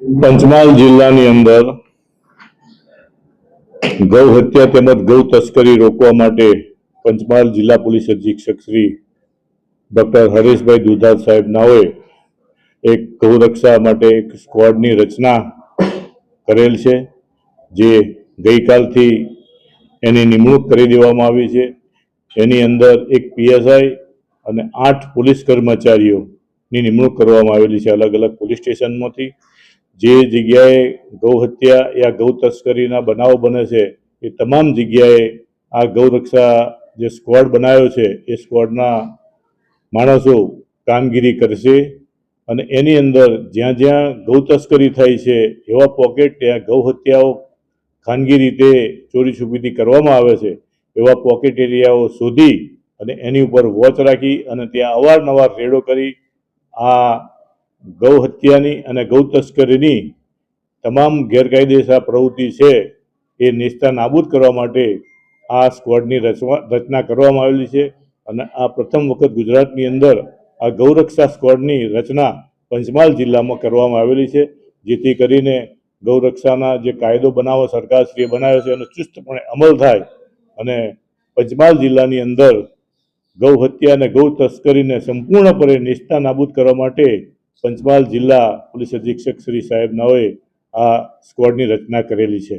પંચમહાલ જિલ્લાની અંદર ગૌ હત્યા તેમજ ગૌ તસ્કરી રોકવા માટે પંચમહાલ જિલ્લા પોલીસ અધિક્ષક શ્રી ડોક્ટર હરેશભાઈ દુધાત સાહેબ નાઓએ એક ગૌરક્ષા માટે એક સ્ક્વોડની રચના કરેલ છે, જે ગઈકાલથી એની નિમણૂક કરી દેવામાં આવી છે. એની અંદર એક પીએસઆઈ અને આઠ પોલીસ કર્મચારીઓની નિમણૂક કરવામાં આવેલી છે અલગ અલગ પોલીસ સ્ટેશનમાંથી. જે જગ્યાએ ગૌ હત્યા યા ગૌ તસ્કરીના બનાવો બને છે, એ તમામ જગ્યાએ આ ગૌરક્ષા જે સ્ક્વોડ બનાવ્યો છે, એ સ્ક્વોડના માણસો કામગીરી કરશે અને એની અંદર જ્યાં જ્યાં ગૌ તસ્કરી થાય છે, એવા પોકેટ ત્યાં ગૌ હત્યાઓ ખાનગી રીતે ચોરી છુપીથી કરવામાં આવે છે, એવા પોકેટ એરિયાઓ શોધી અને એની ઉપર વોચ રાખી અને ત્યાં અવારનવાર રેડો કરી આ ગૌ હત્યાની અને ગૌ તસ્કરીની તમામ ગેરકાયદેસર પ્રવૃત્તિ છે એ નિસ્તા નાબૂદ કરવા માટે આ સ્કવોડની રચના કરવામાં આવેલી છે અને આ પ્રથમ વખત ગુજરાતની અંદર આ ગૌરક્ષા સ્કવોડની રચના પંચમહાલ જિલ્લામાં કરવામાં આવેલી છે, જેથી કરીને ગૌરક્ષાના જે કાયદો બનાવો સરકારશ્રીએ બનાવ્યો છે એનો ચુસ્તપણે અમલ થાય અને પંચમહાલ જિલ્લાની અંદર ગૌ હત્યા અને ગૌ તસ્કરીને સંપૂર્ણપણે નિષ્ઠા નાબૂદ કરવા માટે પંચમહાલ જિલ્લા પોલીસ અધિક્ષક શ્રી સાહેબ નાઓએ આ સ્ક્વોડની રચના કરેલી છે.